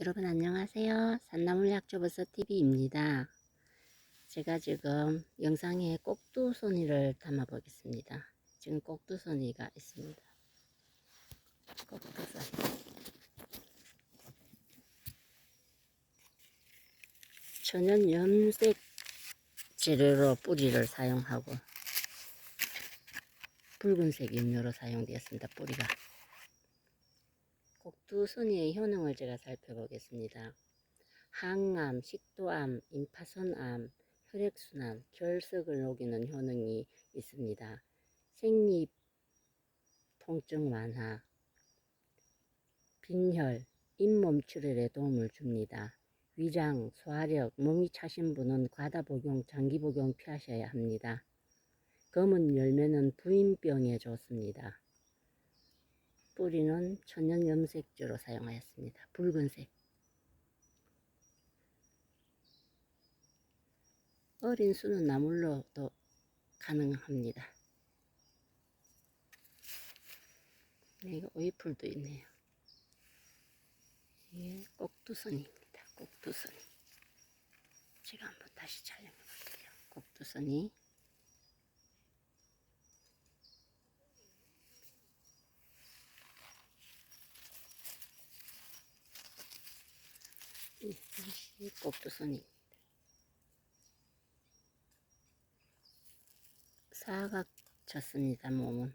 여러분 안녕하세요. 산나물 약초버섯 TV입니다. 제가 지금 영상에 꼭두손이를 담아 보겠습니다. 지금 꼭두손이가 있습니다. 꼭두손이. 천연 염색 재료로 뿌리를 사용하고 붉은색 염료로 사용되었습니다. 뿌리가. 곡두순이의 효능을 제가 살펴보겠습니다. 항암, 식도암, 임파선암, 혈액순환, 결석을 녹이는 효능이 있습니다. 생리 통증 완화, 빈혈, 잇몸 출혈에 도움을 줍니다. 위장, 소화력, 몸이 차신 분은 과다 복용, 장기 복용 피하셔야 합니다. 검은 열매는 부인병에 좋습니다. 뿌리는 천연 염색제로 사용하였습니다. 붉은색. 어린 수는 나물로도 가능합니다. 네, 이거 오이풀도 있네요. 이게 꼭두선입니다. 꼭두선. 제가 한번 다시 촬영해 볼게요. 꼭두선이. 이것이 꼭두선입니다. 사각 쳤습니다, 몸은.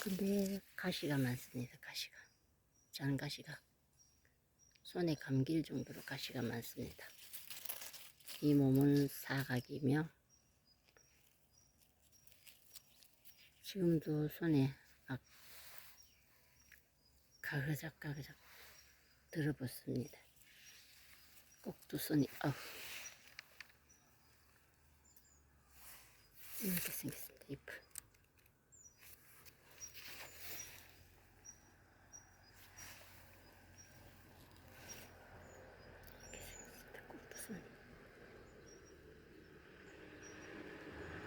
근데 가시가 많습니다, 가시가. 잔가시가. 손에 감길 정도로 가시가 많습니다. 이 몸은 사각이며, 지금도 손에 막 가그작 가그작 들어붙습니다. 꼭 두 손이 어 이렇게 생겼습니다. 이렇게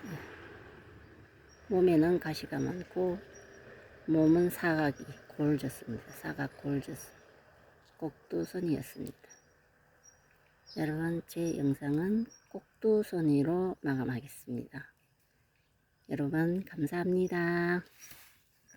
네. 몸에는 가시가 많고 몸은 사각이 골졌습니다. 사각 골졌 꼭두손이었습니다. 여러분 제 영상은 꼭두손이로 마감하겠습니다. 여러분 감사합니다.